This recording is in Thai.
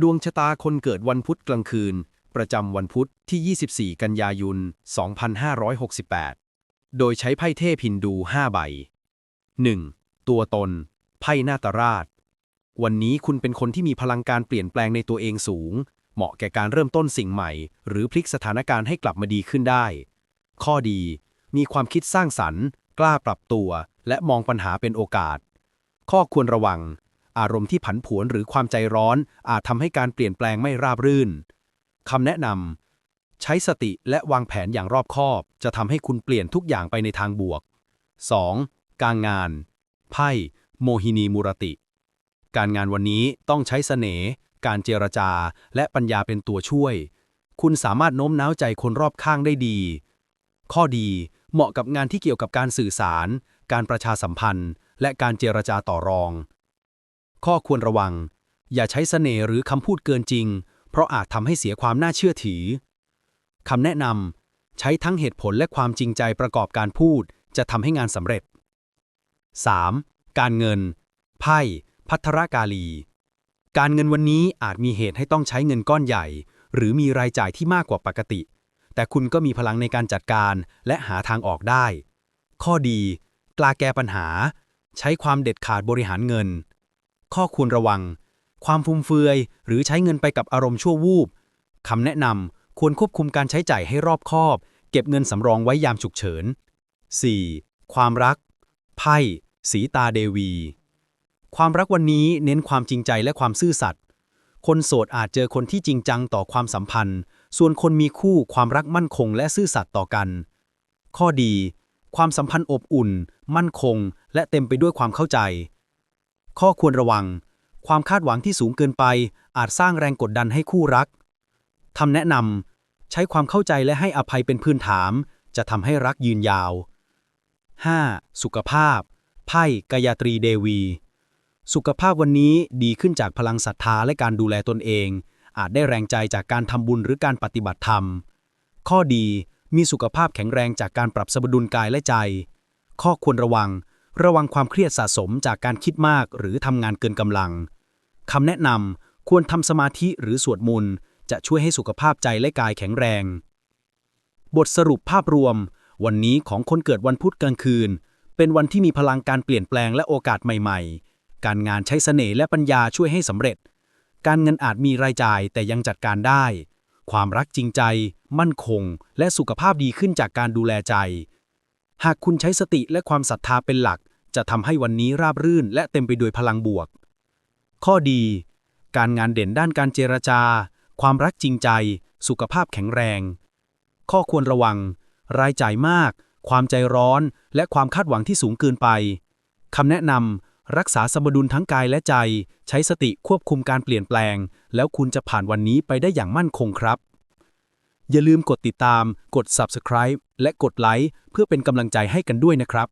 ดวงชะตาคนเกิดวันพุธกลางคืน ประจำวันพุธที่ 24 กันยายน 2568 โดยใช้ไพ่เทพฮินดู 5 ใบ 1. ตัวตน ไพ่นาตราช วันนี้คุณเป็นคนที่มีพลังการเปลี่ยนแปลงในตัวเองสูง เหมาะแก่การเริ่มต้นสิ่งใหม่ หรือพลิกสถานการณ์ให้กลับมาดีขึ้นได้ ข้อดี มีความคิดสร้างสรรค์ กล้าปรับตัว และมองปัญหาเป็นโอกาส ข้อควรระวัง อารมณ์ที่ผันผวนหรือความใจร้อน อาจทำให้การเปลี่ยนแปลงไม่ราบรื่นคำแนะนำใช้สติและวางแผนอย่างรอบคอบ จะทำให้คุณเปลี่ยนทุกอย่างไปในทางบวก 2. การงาน ไพ่ โมหินีมุรติ การงานวันนี้ต้องใช้เสน่ห์การเจรจา และปัญญาเป็นตัวช่วย คุณสามารถโน้มน้าวใจคนรอบข้างได้ดี ข้อดีเหมาะกับงานที่เกี่ยวกับการสื่อสาร การประชาสัมพันธ์ และการเจรจาต่อรอง ข้อควรระวัง อย่าใช้เสน่ห์หรือคำพูดเกินจริง เพราะอาจทำให้เสียความน่าเชื่อถือคำแนะนำใช้ทั้งเหตุผลและความจริงใจประกอบการพูด จะทำให้งานสำเร็จ 3. การเงิน ไพ่ พัทรกาลี การเงินวันนี้อาจมีเหตุให้ต้องใช้เงินก้อนใหญ่ หรือมีรายจ่ายที่มากกว่าปกติ แต่คุณก็มีพลังในการจัดการและหาทางออกได้ ข้อดี กล้าแก้ปัญหา ใช้ความเด็ดขาดบริหารเงิน ข้อควรระวัง ความฟุ่มเฟือย หรือใช้เงินไปกับอารมณ์ชั่ววูบคำแนะนำควรควบคุมการใช้จ่ายให้รอบคอบ เก็บเงินสำรองไว้ยามฉุกเฉิน 4. ความรัก ไพ่ สีตาเดวี ความรักวันนี้เน้นความจริงใจและความซื่อสัตย์คนโสดอาจเจอคนที่จริงจังต่อความสัมพันธ์ ส่วนคนมีคู่ความรักมั่นคงและซื่อสัตย์ต่อกัน ข้อดี ความสัมพันธ์อบอุ่น มั่นคง และเต็มไปด้วยความเข้าใจ ข้อควรระวัง ความคาดหวังที่สูงเกินไป อาจสร้างแรงกดดันให้คู่รักคำแนะนำใช้ความเข้าใจและให้อภัยเป็นพื้นฐานจะทำให้รักยืนยาว 5. สุขภาพ ไพ่กายตรีเดวี สุขภาพวันนี้ดีขึ้นจากพลังศรัทธาและการดูแลตนเอง อาจได้แรงใจจากการทำบุญหรือการปฏิบัติธรรม ข้อดีมีสุขภาพแข็งแรงจากการปรับสมดุลกายและใจ ข้อควรระวัง ระวังความเครียดสะสมจากการคิดมากหรือทำงานเกินกำลังคำแนะนำควรทำสมาธิหรือสวดมนต์จะช่วยให้สุขภาพใจและกายแข็งแรง บทสรุปภาพรวม วันนี้ของคนเกิดวันพุธกลางคืน เป็นวันที่มีพลังการเปลี่ยนแปลงและโอกาสใหม่ๆ การงานใช้เสน่ห์และปัญญาช่วยให้สำเร็จ การเงินอาจมีรายจ่ายแต่ยังจัดการได้ ความรักจริงใจ มั่นคง และสุขภาพดีขึ้นจากการดูแลใจ หากคุณใช้สติและความศรัทธาเป็นหลัก จะทำให้วันนี้ราบรื่น และเต็มไปด้วยพลังบวก ข้อดี การงานเด่นด้านการเจรจา ความรักจริงใจ สุขภาพแข็งแรง ข้อควรระวัง รายจ่ายมาก ความใจร้อน และความคาดหวังที่สูงเกินไปคำแนะนำรักษาสมดุลทั้งกายและใจ ใช้สติควบคุมการเปลี่ยนแปลง แล้วคุณจะผ่านวันนี้ไปได้อย่างมั่นคงครับ อย่าลืมกดติดตาม กด subscribe และกดไลค์เพื่อเป็นกำลังใจให้กันด้วยนะครับ